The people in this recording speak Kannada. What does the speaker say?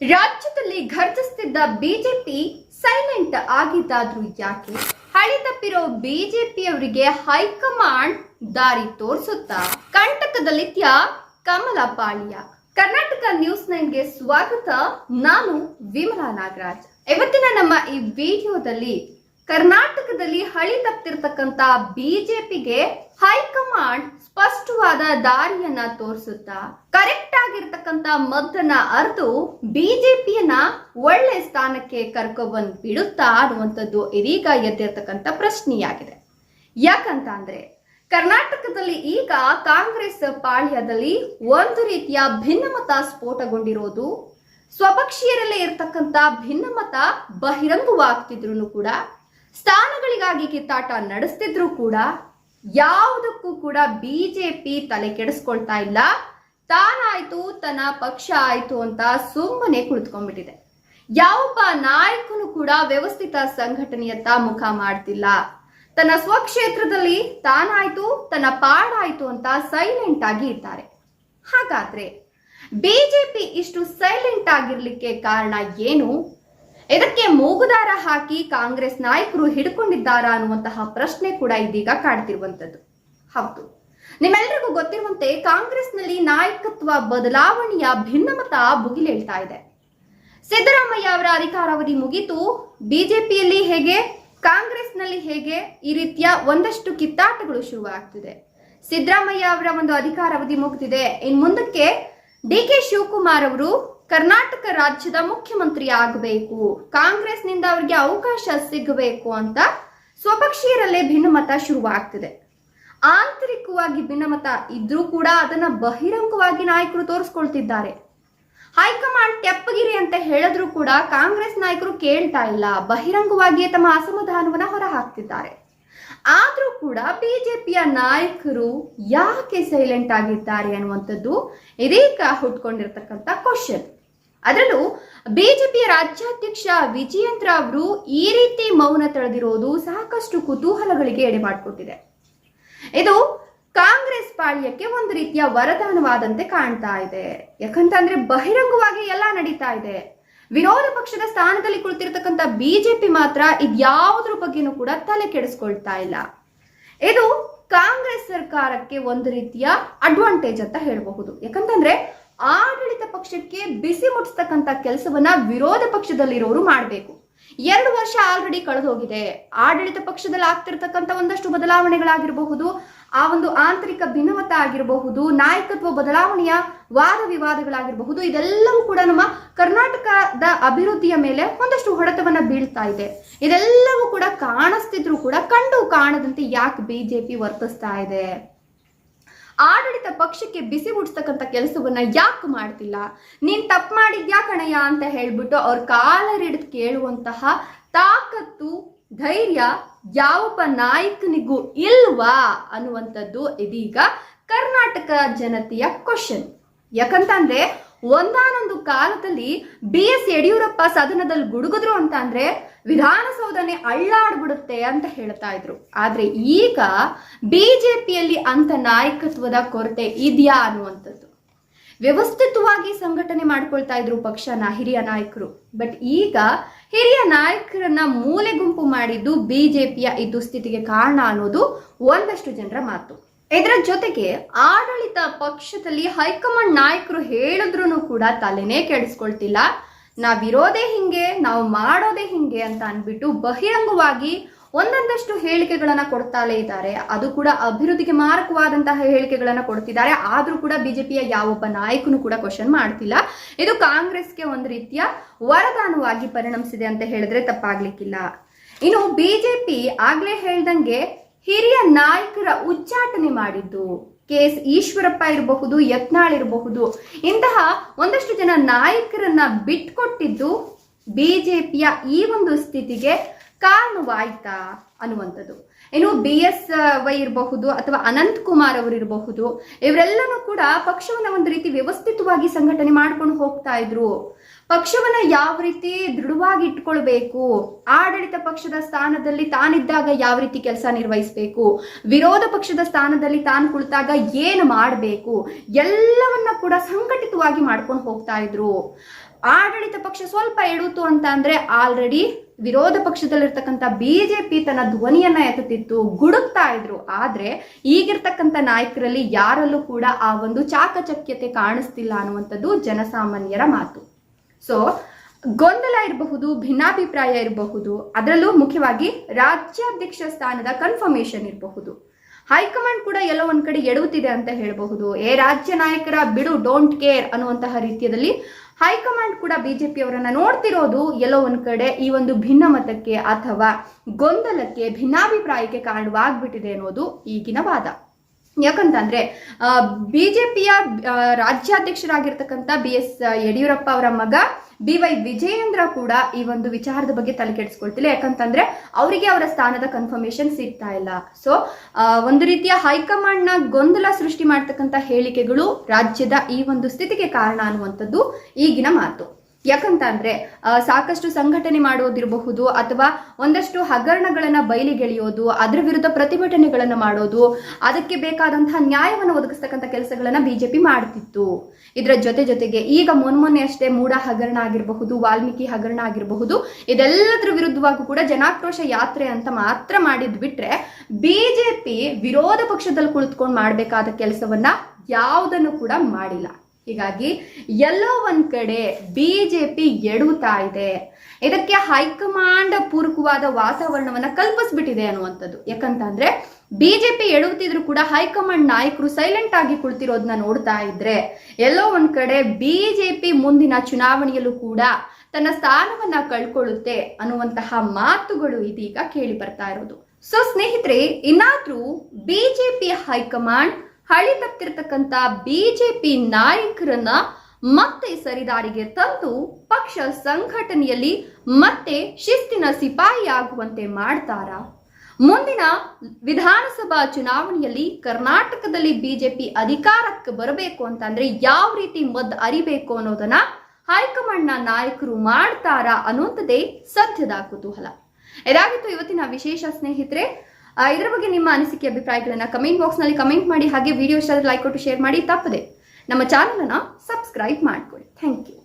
ರಾಜ್ಯದಲ್ಲಿ ಘರ್ಜಿಸ್ತಿದ್ದ ಬಿಜೆಪಿ ಸೈಲೆಂಟ್ ಆಗಿದ್ದಾದ್ರೂ ಯಾಕೆ? ಹಳಿ ತಪ್ಪಿರೋ ಬಿಜೆಪಿಯವರಿಗೆ ಹೈಕಮಾಂಡ್ ದಾರಿ ತೋರಿಸುತ್ತಾ? ಕಂಟಕದಲ್ಲಿತ್ಯ ಕಮಲ ಪಾಳ್ಯ. ಕರ್ನಾಟಕ ನ್ಯೂಸ್ ನೈನ್ಗೆ ಸ್ವಾಗತ. ನಾನು ವಿಮಲಾ ನಾಗರಾಜ್. ಇವತ್ತಿನ ನಮ್ಮ ಈ ವಿಡಿಯೋದಲ್ಲಿ ಕರ್ನಾಟಕದಲ್ಲಿ ಹಳಿ ತಪ್ಪಿರ್ತಕ್ಕಂತ ಬಿಜೆಪಿಗೆ ಹೈಕಮಾಂಡ್ ಸ್ಪಷ್ಟವಾದ ದಾರಿಯನ್ನ ತೋರಿಸುತ್ತಾ, ಕರೆಕ್ಟ್ ಆಗಿರ್ತಕ್ಕಂತ ಮದ್ದನ್ನ ಅರ್ದು ಬಿಜೆಪಿಯನ್ನ ಒಳ್ಳೆ ಸ್ಥಾನಕ್ಕೆ ಕರ್ಕೊಬಂದ್ ಬಿಡುತ್ತಾ ಅನ್ನುವಂಥದ್ದು ಇದೀಗ ಎದ್ದಿರ್ತಕ್ಕಂಥ ಪ್ರಶ್ನೆಯಾಗಿದೆ. ಯಾಕಂತ ಅಂದ್ರೆ ಕರ್ನಾಟಕದಲ್ಲಿ ಈಗ ಕಾಂಗ್ರೆಸ್ ಪಾಳ್ಯದಲ್ಲಿ ಒಂದು ರೀತಿಯ ಭಿನ್ನಮತ ಸ್ಫೋಟಗೊಂಡಿರೋದು, ಸ್ವಪಕ್ಷೀಯರಲ್ಲೇ ಇರ್ತಕ್ಕಂಥ ಭಿನ್ನಮತ ಬಹಿರಂಗವಾಗ್ತಿದ್ರು ಕೂಡ ಸ್ಥಾನಗಳಿಗಾಗಿ ಕಿತ್ತಾಟ ನಡೆಸ್ತಿದ್ರು ಕೂಡ ಯಾವುದಕ್ಕೂ ಕೂಡ ಬಿಜೆಪಿ ತಲೆ ಕೆಡಿಸ್ಕೊಳ್ತಾ ಇಲ್ಲ. ತಾನಾಯ್ತು, ತನ್ನ ಪಕ್ಷ ಆಯ್ತು ಅಂತ ಸುಮ್ಮನೆ ಕುಳಿತುಕೊಂಡ್ಬಿಟ್ಟಿದೆ. ಯಾವೊಬ್ಬ ನಾಯಕನು ಕೂಡ ವ್ಯವಸ್ಥಿತ ಸಂಘಟನೆಯತ್ತ ಮುಖ ಮಾಡ್ತಿಲ್ಲ. ತನ್ನ ಸ್ವಕ್ಷೇತ್ರದಲ್ಲಿ ತಾನಾಯ್ತು, ತನ್ನ ಪಾಡಾಯ್ತು ಅಂತ ಸೈಲೆಂಟ್ ಆಗಿ ಇದ್ದಾರೆ ಹಾಗಾದ್ರೆ ಬಿಜೆಪಿ ಇಷ್ಟು ಸೈಲೆಂಟ್ ಆಗಿರ್ಲಿಕ್ಕೆ ಕಾರಣ ಏನು? ಇದಕ್ಕೆ ಮೂಗುದಾರ ಹಾಕಿ ಕಾಂಗ್ರೆಸ್ ನಾಯಕರು ಹಿಡ್ಕೊಂಡಿದ್ದಾರಾ ಅನ್ನುವಂತಹ ಪ್ರಶ್ನೆ ಕೂಡ ಇದೀಗ ಕಾಡ್ತಿರುವಂತದ್ದು ಹೌದು. ನಿಮ್ಮೆಲ್ಲರಿಗೂ ಗೊತ್ತಿರುವಂತೆ ಕಾಂಗ್ರೆಸ್ನಲ್ಲಿ ನಾಯಕತ್ವ ಬದಲಾವಣೆಯ ಭಿನ್ನಮತ ಭುಗಿಲೇಳ್ತಾ ಇದೆ. ಸಿದ್ದರಾಮಯ್ಯ ಅವರ ಅಧಿಕಾರಾವಧಿ ಮುಗಿತು. ಬಿಜೆಪಿಯಲ್ಲಿ ಹೇಗೆ, ಕಾಂಗ್ರೆಸ್ನಲ್ಲಿ ಹೇಗೆ ಈ ರೀತಿಯ ಒಂದಷ್ಟು ಕಿತ್ತಾಟಗಳು ಶುರುವಾಗ್ತಿದೆ. ಸಿದ್ದರಾಮಯ್ಯ ಅವರ ಒಂದು ಅಧಿಕಾರಾವಧಿ ಮುಗಿದಿದೆ. ಇನ್ ಮುಂದಕ್ಕೆ ಡಿ ಕೆ ಶಿವಕುಮಾರ್ ಅವರು ಕರ್ನಾಟಕ ರಾಜ್ಯದ ಮುಖ್ಯಮಂತ್ರಿ ಆಗಬೇಕು ಕಾಂಗ್ರೆಸ್ನಿಂದ ಅವರಿಗೆ ಅವಕಾಶ ಸಿಗಬೇಕು ಅಂತ ಸ್ವಪಕ್ಷೀಯರಲ್ಲೇ ಭಿನ್ನಮತ ಶುರುವಾಗ್ತಿದೆ. ಆಂತರಿಕವಾಗಿ ಭಿನ್ನಮತ ಇದ್ರೂ ಕೂಡ ಅದನ್ನ ಬಹಿರಂಗವಾಗಿ ನಾಯಕರು ತೋರಿಸ್ಕೊಳ್ತಿದ್ದಾರೆ. ಹೈಕಮಾಂಡ್ ತೆಪ್ಪಗಿರಿ ಅಂತ ಹೇಳಿದ್ರು ಕೂಡ ಕಾಂಗ್ರೆಸ್ ನಾಯಕರು ಕೇಳ್ತಾ ಇಲ್ಲ. ಬಹಿರಂಗವಾಗಿಯೇ ತಮ್ಮ ಅಸಮಾಧಾನವನ್ನ ಹೊರ ಹಾಕ್ತಿದ್ದಾರೆ ಆದ್ರೂ ಕೂಡ ಬಿಜೆಪಿಯ ನಾಯಕರು ಯಾಕೆ ಸೈಲೆಂಟ್ ಆಗಿದ್ದಾರೆ ಅನ್ನುವಂಥದ್ದು ಇದೀಗ ಹುಟ್ಕೊಂಡಿರ್ತಕ್ಕಂಥ ಕ್ವಶನ್ ಅದರಲ್ಲೂ ಬಿಜೆಪಿ ರಾಜ್ಯಾಧ್ಯಕ್ಷ ವಿಜಯೇಂದ್ರ ಅವರು ಈ ರೀತಿ ಮೌನ ತಳೆದಿರೋದು ಸಾಕಷ್ಟು ಕುತೂಹಲಗಳಿಗೆ ಎಡೆ ಮಾಡಿಕೊಟ್ಟಿದೆ ಇದು ಕಾಂಗ್ರೆಸ್ ಪಾಳ್ಯಕ್ಕೆ ಒಂದು ರೀತಿಯ ವರದಾನವಾದಂತೆ ಕಾಣ್ತಾ ಇದೆ. ಯಾಕಂತಂದ್ರೆ ಬಹಿರಂಗವಾಗಿ ಎಲ್ಲ ನಡೀತಾ ಇದೆ. ವಿರೋಧ ಪಕ್ಷದ ಸ್ಥಾನದಲ್ಲಿ ಕುಳಿತಿರ್ತಕ್ಕಂಥ ಬಿಜೆಪಿ ಮಾತ್ರ ಇದ್ಯಾವುದ್ರ ಬಗ್ಗೆನೂ ಕೂಡ ತಲೆ ಕೆಡಿಸ್ಕೊಳ್ತಾ ಇಲ್ಲ. ಇದು ಕಾಂಗ್ರೆಸ್ ಸರ್ಕಾರಕ್ಕೆ ಒಂದು ರೀತಿಯ ಅಡ್ವಾಂಟೇಜ್ ಅಂತ ಹೇಳಬಹುದು. ಯಾಕಂತಂದ್ರೆ ಆಡಳಿತ ಪಕ್ಷಕ್ಕೆ ಬಿಸಿ ಮುಟ್ಟಿಸ್ತಕ್ಕಂಥ ಕೆಲಸವನ್ನ ವಿರೋಧ ಪಕ್ಷದಲ್ಲಿರೋರು ಮಾಡಬೇಕು. ಎರಡು ವರ್ಷ ಆಲ್ರೆಡಿ ಕಳೆದು ಹೋಗಿದೆ ಆಡಳಿತ ಪಕ್ಷದಲ್ಲಿ ಆಗ್ತಿರ್ತಕ್ಕಂಥ ಒಂದಷ್ಟು ಬದಲಾವಣೆಗಳಾಗಿರಬಹುದು, ಆ ಒಂದು ಆಂತರಿಕ ಭಿನ್ನಮತ ಆಗಿರಬಹುದು, ನಾಯಕತ್ವ ಬದಲಾವಣೆಯ ವಾದ ವಿವಾದಗಳಾಗಿರಬಹುದು, ಇದೆಲ್ಲವೂ ಕೂಡ ನಮ್ಮ ಕರ್ನಾಟಕದ ಅಭಿವೃದ್ಧಿಯ ಮೇಲೆ ಒಂದಷ್ಟು ಹೊಡೆತವನ್ನ ಬೀಳ್ತಾ ಇದೆ. ಇದೆಲ್ಲವೂ ಕೂಡ ಕಾಣಿಸ್ತಿದ್ರು ಕೂಡ ಕಂಡು ಕಾಣದಂತೆ ಯಾಕೆ ಬಿಜೆಪಿ ವರ್ತಿಸ್ತಾ ಇದೆ? ಆಡಳಿತ ಪಕ್ಷಕ್ಕೆ ಬಿಸಿ ಮುಡ್ಸ್ತಕ್ಕಂಥ ಕೆಲಸವನ್ನ ಯಾಕೆ ಮಾಡ್ತಿಲ್ಲ? ನೀನ್ ತಪ್ಪು ಮಾಡಿದ್ಯಾ ಕಣಯ್ಯ ಅಂತ ಹೇಳ್ಬಿಟ್ಟು ಅವ್ರ ಕಾಲರಿಡಿದು ಕೇಳುವಂತಹ ತಾಕತ್ತು, ಧೈರ್ಯ ಯಾವೊಬ್ಬ ನಾಯಕನಿಗೂ ಇಲ್ವಾ ಅನ್ನುವಂಥದ್ದು ಇದೀಗ ಕರ್ನಾಟಕ ಜನತೆಯ ಕ್ವಶನ್ ಯಾಕಂತಂದ್ರೆ ಒಂದಾನೊಂದು ಕಾಲದಲ್ಲಿ ಬಿ ಎಸ್ ಯಡಿಯೂರಪ್ಪ ಸದನದಲ್ಲಿ ಗುಡುಗಿದ್ರು ಅಂತ ಅಂದ್ರೆ ವಿಧಾನಸೌಧನೆ ಅಳ್ಳಾಡ್ಬಿಡುತ್ತೆ ಅಂತ ಹೇಳ್ತಾ ಇದ್ರು. ಆದ್ರೆ ಈಗ ಬಿಜೆಪಿಯಲ್ಲಿ ಅಂತ ನಾಯಕತ್ವದ ಕೊರತೆ ಇದೆಯಾ ಅನ್ನುವಂಥದ್ದು. ವ್ಯವಸ್ಥಿತವಾಗಿ ಸಂಘಟನೆ ಮಾಡ್ಕೊಳ್ತಾ ಇದ್ರು ಪಕ್ಷನ ಹಿರಿಯ ನಾಯಕರು. ಬಟ್ ಈಗ ಹಿರಿಯ ನಾಯಕರನ್ನ ಮೂಲೆ ಗುಂಪು ಮಾಡಿದ್ದು ಬಿಜೆಪಿಯ ಈ ದುಸ್ಥಿತಿಗೆ ಕಾರಣ ಅನ್ನೋದು ಒಂದಷ್ಟು ಜನರ ಮಾತು. ಇದರ ಜೊತೆಗೆ ಆಡಳಿತ ಪಕ್ಷದಲ್ಲಿ ಹೈಕಮಾಂಡ್ ನಾಯಕರು ಹೇಳಿದ್ರು ಕೂಡ ತಲೆನೇ ಕೆಡಿಸ್ಕೊಳ್ತಿಲ್ಲ. ನಾವಿರೋದೇ ಹಿಂಗೆ, ನಾವು ಮಾಡೋದೇ ಹಿಂಗೆ ಅಂತ ಅನ್ಬಿಟ್ಟು ಬಹಿರಂಗವಾಗಿ ಒಂದೊಂದಷ್ಟು ಹೇಳಿಕೆಗಳನ್ನ ಕೊಡ್ತಾಲೇ ಇದ್ದಾರೆ. ಅದು ಕೂಡ ಅಭಿವೃದ್ಧಿಗೆ ಮಾರಕವಾದಂತಹ ಹೇಳಿಕೆಗಳನ್ನ ಕೊಡ್ತಿದ್ದಾರೆ. ಆದ್ರೂ ಕೂಡ ಬಿಜೆಪಿಯ ಯಾವೊಬ್ಬ ನಾಯಕನು ಕೂಡ ಕ್ವಶನ್ ಮಾಡ್ತಿಲ್ಲ. ಇದು ಕಾಂಗ್ರೆಸ್ಗೆ ಒಂದು ರೀತಿಯ ವರದಾನವಾಗಿ ಪರಿಣಮಿಸಿದೆ ಅಂತ ಹೇಳಿದ್ರೆ ತಪ್ಪಾಗ್ಲಿಕ್ಕಿಲ್ಲ. ಇನ್ನು ಬಿಜೆಪಿ ಆಗ್ಲೇ ಹೇಳ್ದಂಗೆ ಹಿರಿಯ ನಾಯಕರ ಉಚ್ಚಾಟನೆ ಮಾಡಿದ್ದು. ಕೆ ಎಸ್ ಈಶ್ವರಪ್ಪ ಇರಬಹುದು, ಯತ್ನಾಳ್ ಇರಬಹುದು. ಇಂತಹ ಒಂದಷ್ಟು ಜನ ನಾಯಕರನ್ನ ಬಿಟ್ಕೊಟ್ಟಿದ್ದು ಬಿಜೆಪಿಯ ಈ ಒಂದು ಸ್ಥಿತಿಗೆ ಕಾರಣವಾಯ್ತಾ ಅನ್ನುವಂಥದ್ದು. ಏನು ಬಿ ಎಸ್ ವೈ ಇರಬಹುದು ಅಥವಾ ಅನಂತ್ ಕುಮಾರ್ ಅವರು ಇರಬಹುದು, ಇವರೆಲ್ಲನೂ ಕೂಡ ಪಕ್ಷವನ್ನ ಒಂದು ರೀತಿ ವ್ಯವಸ್ಥಿತವಾಗಿ ಸಂಘಟನೆ ಮಾಡ್ಕೊಂಡು ಹೋಗ್ತಾ ಇದ್ರು. ಪಕ್ಷವನ್ನ ಯಾವ ರೀತಿ ದೃಢವಾಗಿ ಇಟ್ಕೊಳ್ಬೇಕು ಆಡಳಿತ ಪಕ್ಷದ ಸ್ಥಾನದಲ್ಲಿ ತಾನಿದ್ದಾಗ ಯಾವ ರೀತಿ ಕೆಲಸ ನಿರ್ವಹಿಸಬೇಕು? ವಿರೋಧ ಪಕ್ಷದ ಸ್ಥಾನದಲ್ಲಿ ತಾನು ಕುಳಿತಾಗ ಏನು ಮಾಡಬೇಕು? ಎಲ್ಲವನ್ನ ಕೂಡ ಸಂಘಟಿತವಾಗಿ ಮಾಡ್ಕೊಂಡು ಹೋಗ್ತಾ ಇದ್ರು. ಆಡಳಿತ ಪಕ್ಷ ಸ್ವಲ್ಪ ಎಡುತ್ತು ಅಂತ ಅಂದ್ರೆ ಆಲ್ರೆಡಿ ವಿರೋಧ ಪಕ್ಷದಲ್ಲಿರ್ತಕ್ಕಂಥ ಬಿಜೆಪಿ ತನ್ನ ಧ್ವನಿಯನ್ನ ಎತ್ತುತ್ತಿತ್ತು, ಗುಡುಕ್ತಾ ಇದ್ರು. ಆದ್ರೆ ಈಗಿರ್ತಕ್ಕಂಥ ನಾಯಕರಲ್ಲಿ ಯಾರಲ್ಲೂ ಕೂಡ ಆ ಒಂದು ಚಾಕಚಕ್ಯತೆ ಕಾಣಿಸ್ತಿಲ್ಲ ಅನ್ನುವಂಥದ್ದು ಜನಸಾಮಾನ್ಯರ ಮಾತು. ಸೊ ಗೊಂದಲ ಇರಬಹುದು, ಭಿನ್ನಾಭಿಪ್ರಾಯ ಇರಬಹುದು, ಅದರಲ್ಲೂ ಮುಖ್ಯವಾಗಿ ರಾಜ್ಯಾಧ್ಯಕ್ಷ ಸ್ಥಾನದ ಕನ್ಫರ್ಮೇಶನ್ ಇರಬಹುದು. ಹೈಕಮಾಂಡ್ ಕೂಡ ಎಲ್ಲೋ ಒಂದ್ ಕಡೆ ಎಡುತ್ತಿದೆ ಅಂತ ಹೇಳಬಹುದು. ಏ ರಾಜ್ಯ ನಾಯಕರ ಬಿಡು ಡೋಂಟ್ ಕೇರ್ ಅನ್ನುವಂತಹ ರೀತಿಯಲ್ಲಿ ಹೈಕಮಾಂಡ್ ಕೂಡ ಬಿಜೆಪಿ ಅವರನ್ನ ನೋಡ್ತಿರೋದು ಎಲ್ಲೋ ಒಂದ್ ಕಡೆ ಈ ಒಂದು ಭಿನ್ನಮತಕ್ಕೆ ಅಥವಾ ಗೊಂದಲಕ್ಕೆ, ಭಿನ್ನಾಭಿಪ್ರಾಯಕ್ಕೆ ಕಾರಣವಾಗ್ಬಿಟ್ಟಿದೆ ಅನ್ನೋದು ಈಗಿನ ವಾದ. ಯಾಕಂತಂದ್ರೆ ಪಿಯ ರಾಜ್ಯಾಧ್ಯಕ್ಷರಾಗಿರ್ತಕ್ಕಂಥ ಬಿ ಎಸ್ ಯಡಿಯೂರಪ್ಪ ಅವರ ಮಗ ಬಿ ವೈ ವಿಜಯೇಂದ್ರ ಕೂಡ ಈ ಒಂದು ವಿಚಾರದ ಬಗ್ಗೆ ತಲೆ ಕೆಡಿಸ್ಕೊಳ್ತಿಲ್ಲ. ಯಾಕಂತಂದ್ರೆ, ಅವರಿಗೆ ಅವರ ಸ್ಥಾನದ ಕನ್ಫರ್ಮೇಶನ್ ಸಿಗ್ತಾ ಇಲ್ಲ. ಸೊ ಒಂದು ರೀತಿಯ ಹೈಕಮಾಂಡ್ನ ಗೊಂದಲ ಸೃಷ್ಟಿ ಮಾಡ್ತಕ್ಕಂಥ ಹೇಳಿಕೆಗಳು ರಾಜ್ಯದ ಈ ಒಂದು ಸ್ಥಿತಿಗೆ ಕಾರಣ ಅನ್ನುವಂಥದ್ದು ಈಗಿನ ಮಾತು. ಯಾಕಂತಂದ್ರೆ ಅಂದ್ರೆ ಸಾಕಷ್ಟು ಸಂಘಟನೆ ಮಾಡೋದಿರಬಹುದು ಅಥವಾ ಒಂದಷ್ಟು ಹಗರಣಗಳನ್ನ ಬಯಲಿಗೆಳೆಯೋದು, ಅದರ ವಿರುದ್ಧ ಪ್ರತಿಭಟನೆಗಳನ್ನ ಮಾಡೋದು, ಅದಕ್ಕೆ ಬೇಕಾದಂತಹ ನ್ಯಾಯವನ್ನು ಒದಗಿಸ್ತಕ್ಕಂಥ ಕೆಲಸಗಳನ್ನ ಬಿಜೆಪಿ ಮಾಡ್ತಿತ್ತು. ಇದರ ಜೊತೆ ಜೊತೆಗೆ ಈಗ ಮೊನ್ಮೊನ್ನೆ ಅಷ್ಟೇ ಮೂಡ ಹಗರಣ ಆಗಿರಬಹುದು, ವಾಲ್ಮೀಕಿ ಹಗರಣ ಆಗಿರಬಹುದು, ಇದೆಲ್ಲದರ ವಿರುದ್ಧವಾಗೂ ಕೂಡ ಜನಾಕ್ರೋಶ ಯಾತ್ರೆ ಅಂತ ಮಾತ್ರ ಮಾಡಿದ್ ಬಿಟ್ರೆ ಬಿಜೆಪಿ ವಿರೋಧ ಪಕ್ಷದಲ್ಲಿ ಕುಳಿತುಕೊಂಡು ಮಾಡಬೇಕಾದ ಕೆಲಸವನ್ನ ಯಾವುದನ್ನು ಕೂಡ ಮಾಡಿಲ್ಲ. ಹೀಗಾಗಿ ಎಲ್ಲೋ ಒಂದ್ ಕಡೆ ಬಿಜೆಪಿ ಎಡುತ್ತಾ ಇದೆ. ಇದಕ್ಕೆ ಹೈಕಮಾಂಡ್ ಪೂರಕವಾದ ವಾತಾವರಣವನ್ನ ಕಲ್ಪಿಸ್ಬಿಟ್ಟಿದೆ ಅನ್ನುವಂಥದ್ದು. ಯಾಕಂತಂದ್ರೆ ಬಿಜೆಪಿ ಎಡುತ್ತಿದ್ರು ಕೂಡ ಹೈಕಮಾಂಡ್ ನಾಯಕರು ಸೈಲೆಂಟ್ ಆಗಿ ಕುಳಿತಿರೋದನ್ನ ನೋಡ್ತಾ ಇದ್ರೆ ಎಲ್ಲೋ ಒಂದ್ ಕಡೆ ಬಿಜೆಪಿ ಮುಂದಿನ ಚುನಾವಣೆಯಲ್ಲೂ ಕೂಡ ತನ್ನ ಸ್ಥಾನವನ್ನ ಕಳ್ಕೊಳ್ಳುತ್ತೆ ಅನ್ನುವಂತಹ ಮಾತುಗಳು ಇದೀಗ ಕೇಳಿ ಬರ್ತಾ ಇರೋದು. ಸೊ ಸ್ನೇಹಿತರೆ, ಇನ್ನಾದ್ರೂ ಬಿಜೆಪಿ ಹೈಕಮಾಂಡ್ ಹಳಿ ತಪ್ಪಿರ್ತಕ್ಕಂಥ ಬಿಜೆಪಿ ನಾಯಕರನ್ನ ಮತ್ತೆ ಸರಿದಾರಿಗೆ ತಂದು ಪಕ್ಷ ಸಂಘಟನೆಯಲ್ಲಿ ಮತ್ತೆ ಶಿಸ್ತಿನ ಸಿಪಾಯಿಯಾಗುವಂತೆ ಮಾಡ್ತಾರ? ಮುಂದಿನ ವಿಧಾನಸಭಾ ಚುನಾವಣೆಯಲ್ಲಿ ಕರ್ನಾಟಕದಲ್ಲಿ ಬಿಜೆಪಿ ಅಧಿಕಾರಕ್ಕೆ ಬರಬೇಕು ಅಂತಂದ್ರೆ ಯಾವ ರೀತಿ ಮದ್ದು ಅರಿಬೇಕು ಅನ್ನೋದನ್ನ ಹೈಕಮಾಂಡ್ನ ನಾಯಕರು ಮಾಡ್ತಾರಾ ಅನ್ನುವಂಥದ್ದೇ ಸದ್ಯದ ಕುತೂಹಲ. ಇದಾಗಿತ್ತು ಇವತ್ತಿನ ವಿಶೇಷ ಸ್ನೇಹಿತರೆ ಇದರ ಬಗ್ಗೆ ನಿಮ್ಮ ಅನಿಸಿಕೆ, ಅಭಿಪ್ರಾಯಗಳನ್ನು ಕಮೆಂಟ್ ಬಾಕ್ಸ್ನಲ್ಲಿ ಕಮೆಂಟ್ ಮಾಡಿ, ಹಾಗೆ ವಿಡಿಯೋ ಇಷ್ಟ ಲೈಕ್ ಕೊಟ್ಟು ಶೇರ್ ಮಾಡಿ, ತಪ್ಪದೆ ನಮ್ಮ ಚಾನಲನ್ನು ಸಬ್ಸ್ಕ್ರೈಬ್ ಮಾಡ್ಕೊಳ್ಳಿ. Thank you